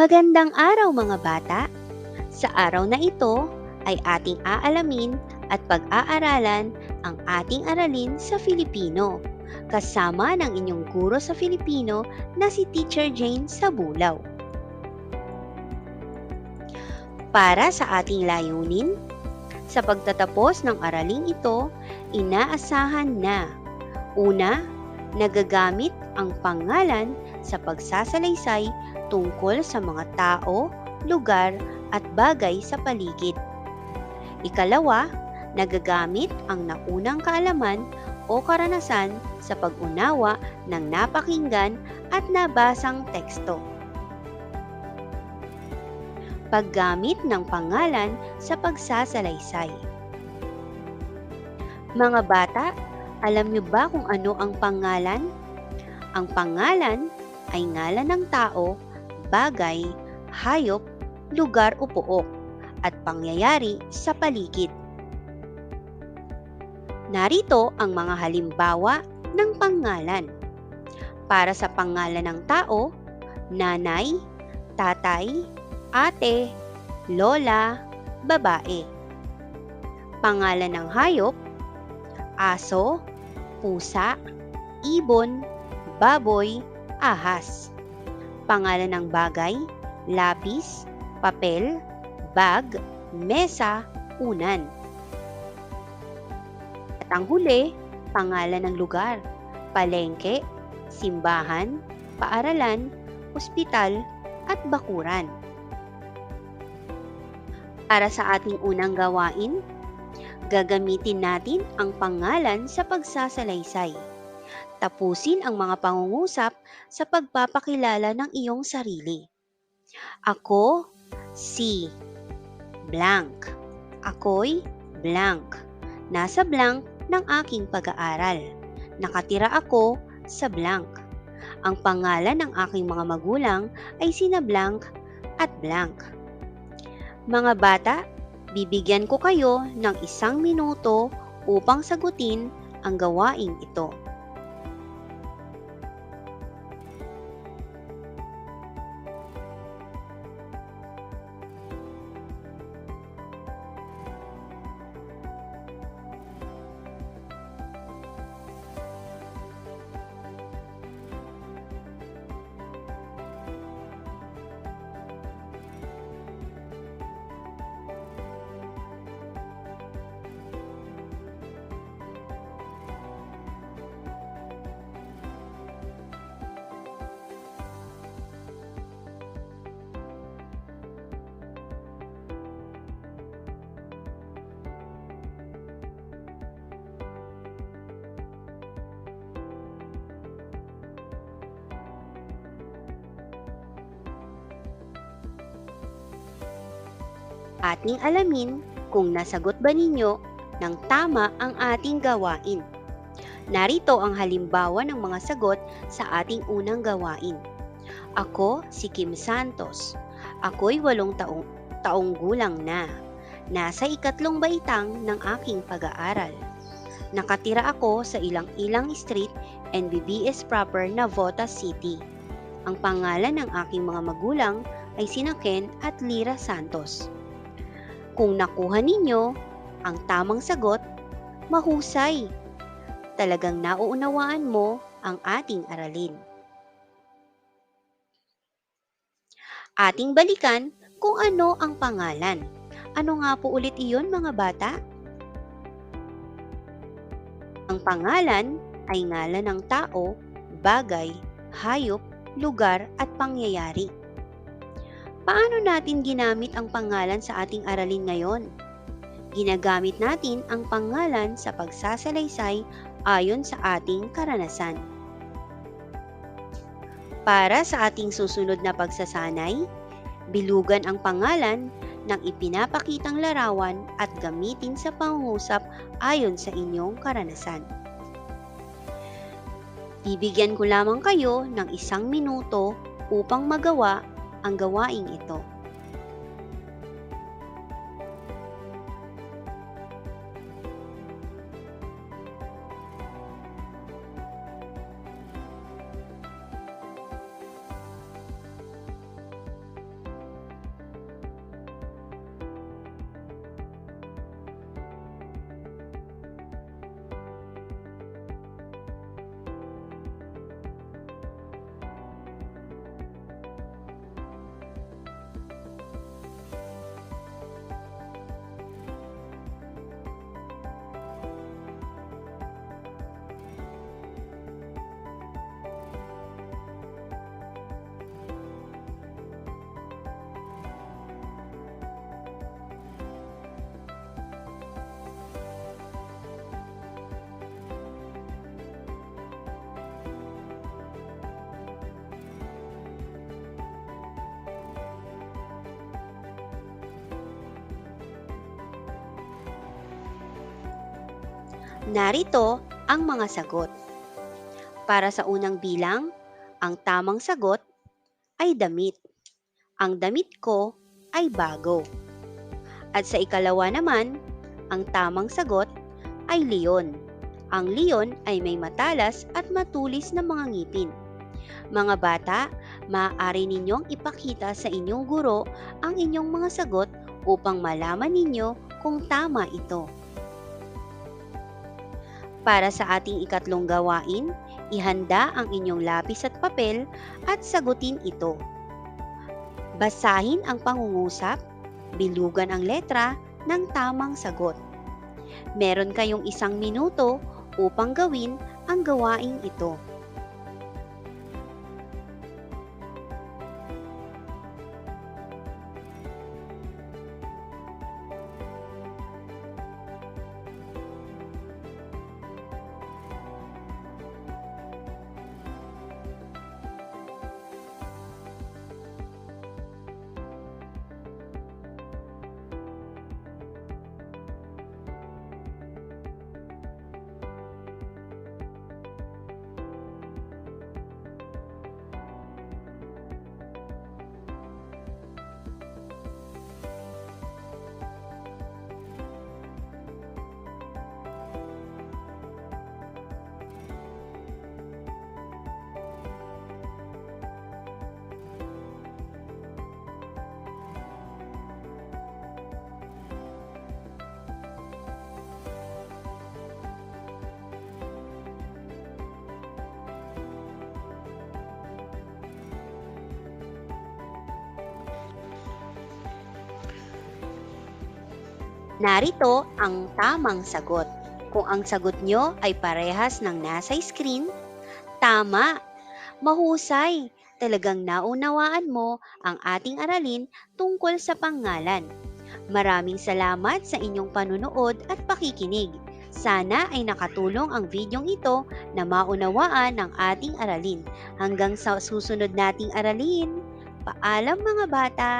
Magandang araw mga bata! Sa araw na ito ay ating aalamin at pag-aaralan ang ating aralin sa Filipino kasama ng inyong guro sa Filipino na si Teacher Jane Sabulaw. Para sa ating layunin, sa pagtatapos ng araling ito, inaasahan na Una, nagagamit ang pangalan sa pagsasalaysay tungkol sa mga tao, lugar at bagay sa paligid. Ikalawa, nagagamit ang naunang kaalaman o karanasan sa pag-unawa ng napakinggan at nabasang teksto. Paggamit ng pangalan sa pagsasalaysay. Mga bata, alam niyo ba kung ano ang pangalan? Ang pangalan ay ngalan ng tao bagay, hayop, lugar o pook, at pangyayari sa paligid. Narito ang mga halimbawa ng pangalan. Para sa pangalan ng tao, nanay, tatay, ate, lola, babae. Pangalan ng hayop, aso, pusa, ibon, baboy, ahas pangalan ng bagay, lapis, papel, bag, mesa, unan. At ang huli, pangalan ng lugar, palengke, simbahan, paaralan, ospital, at bakuran. Para sa ating unang gawain, gagamitin natin ang pangalan sa pagsasalaysay. Tapusin ang mga pangungusap sa pagpapakilala ng iyong sarili. Ako si blank. Ako'y blank. Nasa blank ng aking pag-aaral. Nakatira ako sa blank. Ang pangalan ng aking mga magulang ay sina blank at blank. Mga bata, bibigyan ko kayo ng isang minuto upang sagutin ang gawaing ito. Ating alamin kung nasagot ba ninyo ng tama ang ating gawain. Narito ang halimbawa ng mga sagot sa ating unang gawain. Ako si Kim Santos. Ako'y walong taong, taong gulang na. Nasa ikatlong baitang ng aking pag-aaral. Nakatira ako sa ilang-ilang street and BBS proper na Vota City. Ang pangalan ng aking mga magulang ay sina Ken at Lira Santos. Kung nakuha ninyo ang tamang sagot, mahusay. Talagang nauunawaan mo ang ating aralin. Ating balikan kung ano ang pangalan. Ano nga po ulit iyon mga bata? Ang pangalan ay ngalan ng tao, bagay, hayop, lugar at pangyayari. Paano natin ginamit ang pangalan sa ating aralin ngayon? Ginagamit natin ang pangalan sa pagsasalaysay ayon sa ating karanasan. Para sa ating susunod na pagsasanay, bilugan ang pangalan ng ipinapakitang larawan at gamitin sa pangungusap ayon sa inyong karanasan. Bibigyan ko lamang kayo ng isang minuto upang magawa ang gawaing ito. Narito ang mga sagot. Para sa unang bilang, ang tamang sagot ay damit. Ang damit ko ay bago. At sa ikalawa naman, ang tamang sagot ay leon. Ang leon ay may matalas at matulis na mga ngipin. Mga bata, maaari ninyong ipakita sa inyong guro ang inyong mga sagot upang malaman ninyo kung tama ito. Para sa ating ikatlong gawain, ihanda ang inyong lapis at papel at sagutin ito. Basahin ang pangungusap, bilugan ang letra ng tamang sagot. Meron kayong isang minuto upang gawin ang gawaing ito. Narito ang tamang sagot. Kung ang sagot nyo ay parehas ng nasa screen, tama! Mahusay! Talagang naunawaan mo ang ating aralin tungkol sa pangalan. Maraming salamat sa inyong panunood at pakikinig. Sana ay nakatulong ang videong ito na maunawaan ng ating aralin. Hanggang sa susunod nating aralin, paalam mga bata!